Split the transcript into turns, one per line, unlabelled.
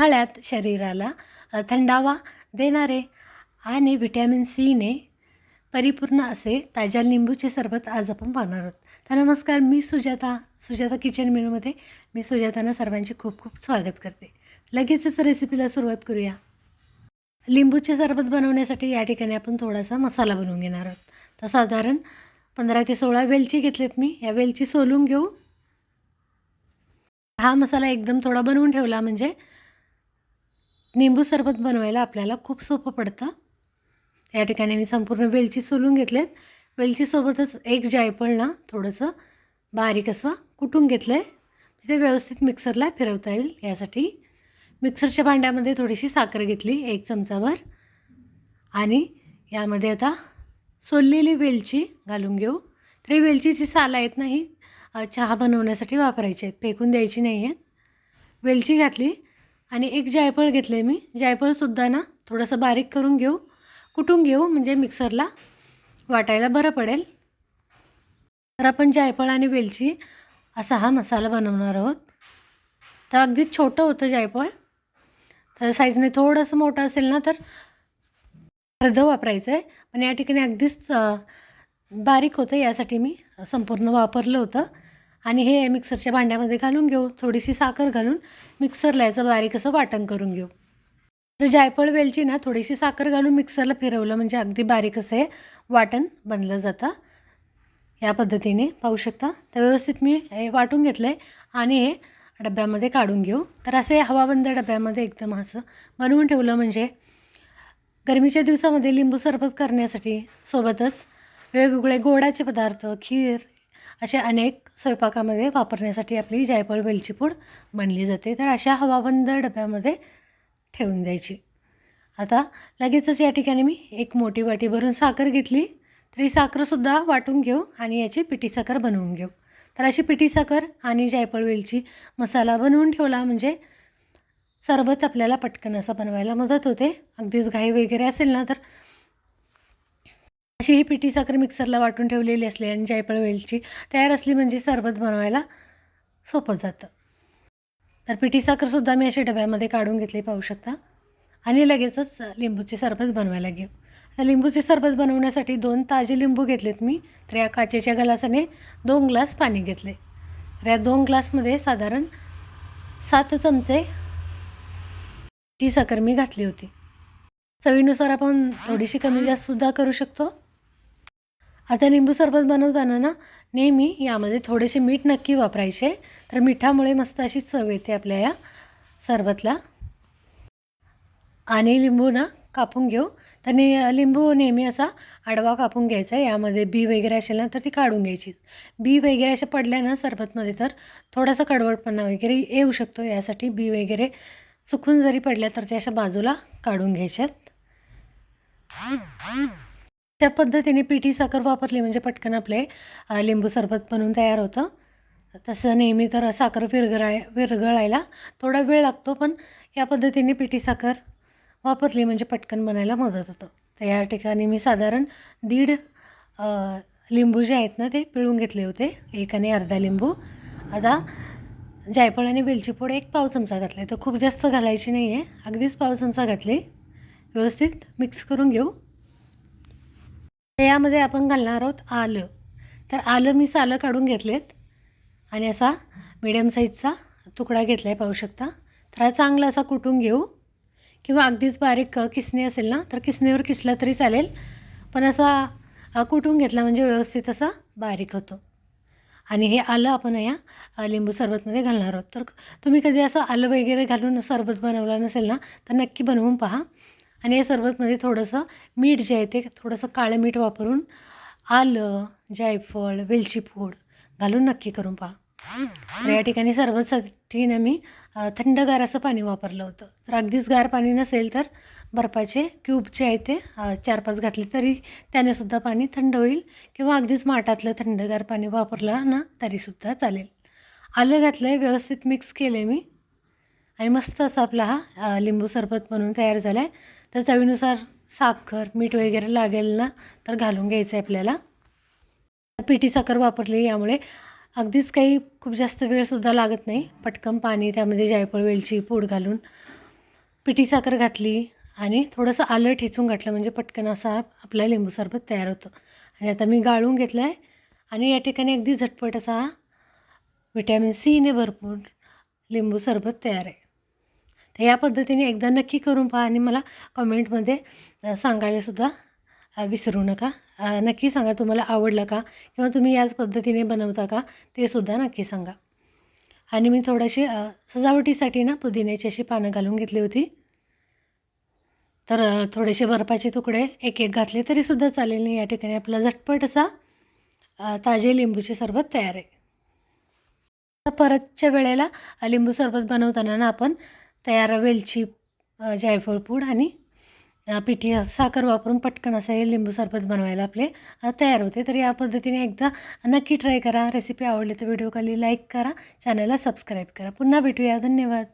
उन्हाळ्यात शरीराला थंडावा देणारे आणि व्हिटॅमिन सीने परिपूर्ण असे ताज्या लिंबूचे सरबत आज आपण पाहणार आहोत. तर नमस्कार मी सुजाता सुजाता किचन मेनूमध्ये मी सुजातानं सर्वांचे खूप खूप स्वागत करते. लगेचच रेसिपीला सुरुवात करूया. लिंबूचे सरबत बनवण्यासाठी या ठिकाणी आपण थोडासा मसाला बनवून घेणार आहोत. तर साधारण पंधरा ते सोळा वेलची घेतलेत मी. या वेलची सोलून घेऊ. हा मसाला एकदम थोडा बनवून ठेवला म्हणजे निंबू सरबत बनवायला आपल्याला खूप सोपं पडतं. या ठिकाणी मी संपूर्ण वेलची सोलून घेतलेत. वेलचीसोबतच एक जायफळ ना थोडंसं बारीक असं कुटून घेतलं आहे ते व्यवस्थित मिक्सरला फिरवता येईल यासाठी. मिक्सरच्या भांड्यामध्ये थोडीशी साखर घेतली एक चमचाभर. आणि यामध्ये आता सोललेली वेलची घालून घेऊ. तरी वेलचीची साल आहेत ना ही चहा बनवण्यासाठी वापरायची आहेत फेकून द्यायची नाही आहेत वेलची घातली आणि एक जायफळ घेतले मी. जायफळसुद्धा ना थोडंसं बारीक करून घेऊ. कुटून घेऊ म्हणजे मिक्सरला. वाटायला बरं पडेल. तर आपण जायफळ आणि वेलची असा हा मसाला बनवणार आहोत. तर अगदीच छोटं होतं जायफळ. तर साईजने थोडंसं मोठं असेल ना तर अर्धं वापरायचं आहे पण या ठिकाणी अगदीच बारीक होतं. यासाठी मी संपूर्ण वापरलं होतं. आणि हे मिक्सरच्या भांड्यामध्ये घालून घेऊ. थोडीशी साखर घालून मिक्सरला याचं बारीक असं वाटण करून घेऊ. तर जायफळ वेलची ना थोडीशी साखर घालून मिक्सरला फिरवलं म्हणजे अगदी बारीक असं हे वाटण बनलं जातं. या पद्धतीने पाहू शकता. तर व्यवस्थित मी हे वाटून घेतलं आहे आणि हे डब्यामध्ये काढून घेऊ. तर असे हवाबंद डब्यामध्ये एकदम असं बनवून ठेवलं म्हणजे गरमीच्या दिवसामध्ये लिंबू सरबत करण्यासाठी सोबतच वेगवेगळे गोडाचे पदार्थ खीर असे अनेक स्वयंपाकामध्ये वापरण्यासाठी आपली जायफळ वेलची पूड बनली जाते. तर अशा हवाबंद डब्यामध्ये ठेवून द्यायची. आता लगेचच या ठिकाणी मी एक मोठी वाटी भरून साखर घेतली. तर ही साखरसुद्धा वाटून घेऊ आणि याची पिठी साखर बनवून घेऊ. तर अशी पिठी साखर आणि जायफळ वेलची मसाला बनवून ठेवला म्हणजे सरबत आपल्याला पटकन असं बनवायला मदत होते. अगदीच घाई वगैरे असेल ना तर अशी ही पिठी साखर मिक्सरला वाटून ठेवलेली असली आणि जायफळ वेलची तयार असली म्हणजे सरबत बनवायला सोपं जातं. तर पिठी साखरसुद्धा मी अशा डब्यामध्ये काढून घेतली पाहू शकता. आणि लगेचच लिंबूचे सरबत बनवायला घेऊ. आता लिंबूचे सरबत बनवण्यासाठी दोन ताजे लिंबू घेतलेत मी तर या काचेच्या ग्लासाने दोन ग्लास पाणी घेतले. तर या दोन ग्लासमध्ये साधारण सात चमचे ती साखर मी घातली होती. चवीनुसार आपण थोडीशी कमी जास्तसुद्धा करू शकतो. आता लिंबू सरबत बनवताना ना नेहमी यामध्ये थोडेसे मीठ नक्की वापरायचे. तर मिठामुळे मस्त अशी चव येते आपल्या या सरबतला. आणि लिंबू ना कापून घेऊ. तर ने लिंबू नेहमी असा आडवा कापून घ्यायचा यामध्ये बी वगैरे असेल ना तर ती काढून घ्यायची बी वगैरे अशा पडल्या ना सरबतमध्ये तर थोडासा कडवटपणा वगैरे येऊ शकतो. यासाठी बी वगैरे चुकून जरी पडल्या तर ते अशा बाजूला काढून घ्यायच्यात. त्या पद्धतीने पिठी साखर वापरली म्हणजे पटकन आपले लिंबू सरबत बनवून तयार होतं. तसं नेहमी तर साखर विरघळाय विरघळायला थोडा वेळ लागतो पण या पद्धतीने पिठी साखर वापरली म्हणजे पटकन बनायला मदत होतं. तर या ठिकाणी मी साधारण दीड लिंबू जे आहेत ना ते पिळून घेतले होते. एक आणि अर्धा लिंबू. आता जायफळ आणि वेलची पूड एक पाव चमचा घातला तर खूप जास्त घालायची नाही आहे अगदीच पाव चमचा घातली. व्यवस्थित मिक्स करून घेऊ. यामध्ये आपण घालणार आहोत आलं. तर आलं मी सालं काढून घेतलेत. आणि असा मिडियम साईजचा तुकडा घेतला आहे पाहू शकता. तर हा चांगला असा कुटून घेऊ. किंवा अगदीच बारीक किसणी असेल ना तर किसणीवर किसला तरी चालेल. पण असा कुटून घेतला म्हणजे व्यवस्थित असा बारीक होतो. आणि हे आलं आपण या लिंबू सरबतमध्ये घालणार आहोत. तर तुम्ही कधी असं आलं वगैरे घालून सरबत बनवलं नसेल ना तर नक्की बनवून पहा. आणि या सरबतमध्ये थोडंसं मीठ जे आहे ते थोडंसं काळं मीठ वापरून आलं जायफळ वेलची पूड घालून नक्की करून पहा. तर या ठिकाणी सरबतसाठी ना मी थंडगार असं पाणी वापरलं होतं. तर अगदीच गार पाणी नसेल तर बर्फाचे क्यूब जे आहे ते चार पाच घातले तरी त्यानेसुद्धा पाणी थंड होईल किंवा अगदीच माठातलं थंडगार पाणी वापरलं ना तरीसुद्धा चालेल. आलं घातलं आहे व्यवस्थित मिक्स केलं आहे मी. आणि मस्त असा आपला हा लिंबू सरबत बनवून तयार झाला आहे तर चवीनुसार साखर मीठ वगैरे लागेल ना तर घालून घ्यायचं आहे आपल्याला. पिठी साखर वापरली यामुळे अगदीच काही खूप जास्त वेळसुद्धा लागत नाही. पटकन पाणी त्यामध्ये जायफळ वेलची पूड घालून पिठी साखर घातली आणि थोडंसं आलं ठेचून घातलं म्हणजे पटकन असा आपला लिंबू सरबत तयार होतं. आणि आता मी गाळून घेतलं आहे आणि या ठिकाणी अगदी झटपट असा विटॅमिन सीने भरपूर लिंबू सरबत तयार आहे. तर या पद्धतीने एकदा नक्की करून पहा आणि मला कमेंटमध्ये सांगायलासुद्धा विसरू नका. नक्की सांगा तुम्हाला आवडलं का किंवा तुम्ही याच पद्धतीने बनवता का ते सुद्धा नक्की सांगा. आणि मी थोडीशी सजावटीसाठी ना पुदिन्याची अशी पानं घालून घेतली होती. तर थोडेसे बर्फाचे तुकडे एक एक घातले तरीसुद्धा चालेल नाही. या ठिकाणी आपला झटपट असा ताजे लिंबूचे सरबत तयार आहे. परतच्या वेळेला लिंबू सरबत बनवताना ना आपण तयार वेलची जायफळ पूड आणि पिठी साखर वापरून पटकन असं हे लिंबू सरबत बनवायला आपले तयार होते. तर या पद्धतीने एकदा नक्की ट्राय करा. रेसिपी आवडली तर व्हिडिओ खाली लाईक करा. चॅनलला सबस्क्राईब करा. पुन्हा भेटूया. धन्यवाद.